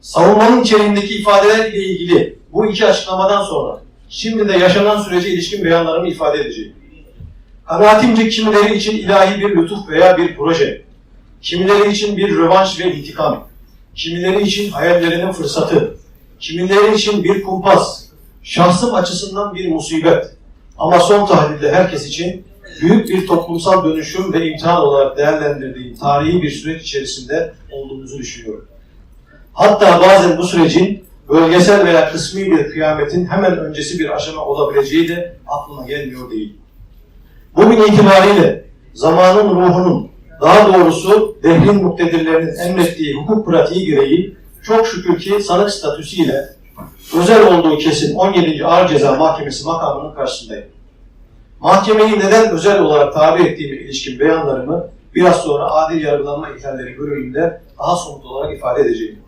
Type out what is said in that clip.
Savunmanın içeriğindeki ifadeler ile ilgili bu iki açıklamadan sonra şimdi de yaşanan sürece ilişkin beyanlarımı ifade edeceğim. Kanaatimce kimileri için ilahi bir lütuf veya bir proje, kimileri için bir rövanş ve intikam, kimileri için hayallerinin fırsatı, kimileri için bir kumpas, şahsım açısından bir musibet. Ama son tahlilde herkes için büyük bir toplumsal dönüşüm ve imtihan olarak değerlendirdiğim tarihi bir süreç içerisinde olduğumuzu düşünüyorum. Hatta bazen bu sürecin bölgesel veya kısmi bir kıyametin hemen öncesi bir aşama olabileceği de aklıma gelmiyor değil. Bugün itibariyle zamanın ruhunun, daha doğrusu devrin muktedirlerinin emrettiği hukuk pratiği gereği çok şükür ki sanık statüsüyle özel olduğu kesin 17. Ağır Ceza Mahkemesi makamının karşısındayım. Mahkemeyi neden özel olarak tabi ettiğime ilişkin beyanlarımı biraz sonra adil yargılanma ihlalleri bölümünde daha somut olarak ifade edeceğim.